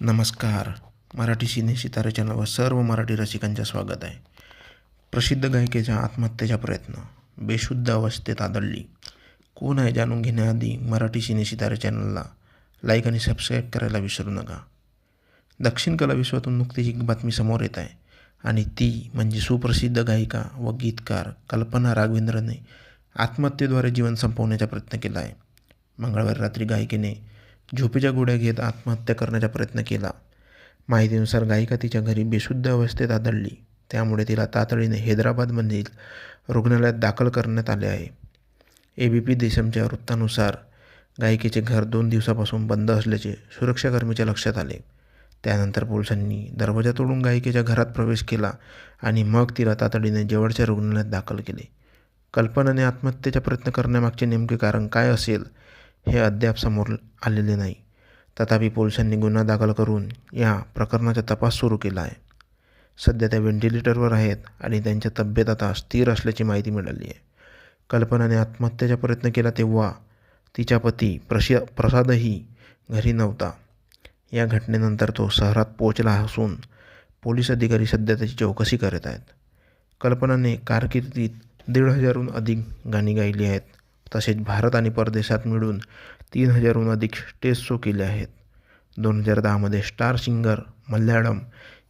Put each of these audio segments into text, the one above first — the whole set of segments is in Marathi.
नमस्कार. मराठी सिने सितारे चॅनलवर सर्व मराठी रसिकांचे स्वागत आहे. प्रसिद्ध गायिकेचा आत्महत्येचा प्रयत्न. बेशुद्ध अवस्थेत आदळली. कोण आहे जाणून घेण्याआधी मराठी सिने सितारे चॅनलला लाईक आणि सबस्क्राईब करायला विसरू नका. दक्षिण कला विश्वातून नुकतीच एक बातमी समोर येत आहे आणि ती म्हणजे सुप्रसिद्ध गायिका व गीतकार कल्पना राघवेंद्रने आत्महत्येद्वारे जीवन संपवण्याचा प्रयत्न केला आहे. मंगळवारी रात्री गायिकेने झोपेच्या गोळ्या घेत आत्महत्या करण्याचा प्रयत्न केला. माहितीनुसार गायिका तिच्या घरी बेशुद्ध अवस्थेत आदळली. त्यामुळे तिला तातडीने हैदराबादमधील रुग्णालयात दाखल करण्यात आले आहे. ए बी पी देशमच्या वृत्तानुसार गायिकेचे घर दोन दिवसापासून बंद असल्याचे सुरक्षाकर्मीच्या लक्षात आले. त्यानंतर पोलिसांनी दरवाजा तोडून गायिकेच्या घरात प्रवेश केला आणि मग तिला तातडीने जवळच्या रुग्णालयात दाखल केले. कल्पनाने आत्महत्येचा प्रयत्न करण्यामागचे नेमके कारण काय असेल हे अद्याप समोर आलेले नाही. तथापि पोलिसांनी गुन्हा दाखल करून या प्रकरणाचा तपास सुरू केला आहे. सध्या त्या व्हेंटिलेटरवर आहेत आणि त्यांच्या तब्येत आता स्थिर असल्याची माहिती मिळाली आहे. कल्पनाने आत्महत्येचा प्रयत्न केला तेव्हा तिचा पती प्रशि प्रसादही घरी नव्हता. या घटनेनंतर तो शहरात पोहोचला असून पोलीस अधिकारी सध्या त्याची चौकशी करत आहेत. कल्पनाने कारकिर्दीत दीड हजारहून अधिक गाणी गायली आहेत. तसेच भारत आणि परदेशात मिळून तीन हजारहून अधिक स्टेज शो केले आहेत. दोन हजार दहामध्ये स्टार सिंगर मल्याळम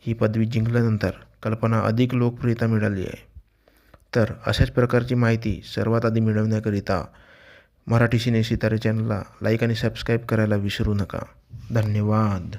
ही पदवी जिंकल्यानंतर कल्पना अधिक लोकप्रियता मिळाली आहे. तर अशाच प्रकारची माहिती सर्वात आधी मिळवण्याकरिता मराठी सिने सितारे चॅनलला लाईक आणि सबस्क्राईब करायला विसरू नका. धन्यवाद.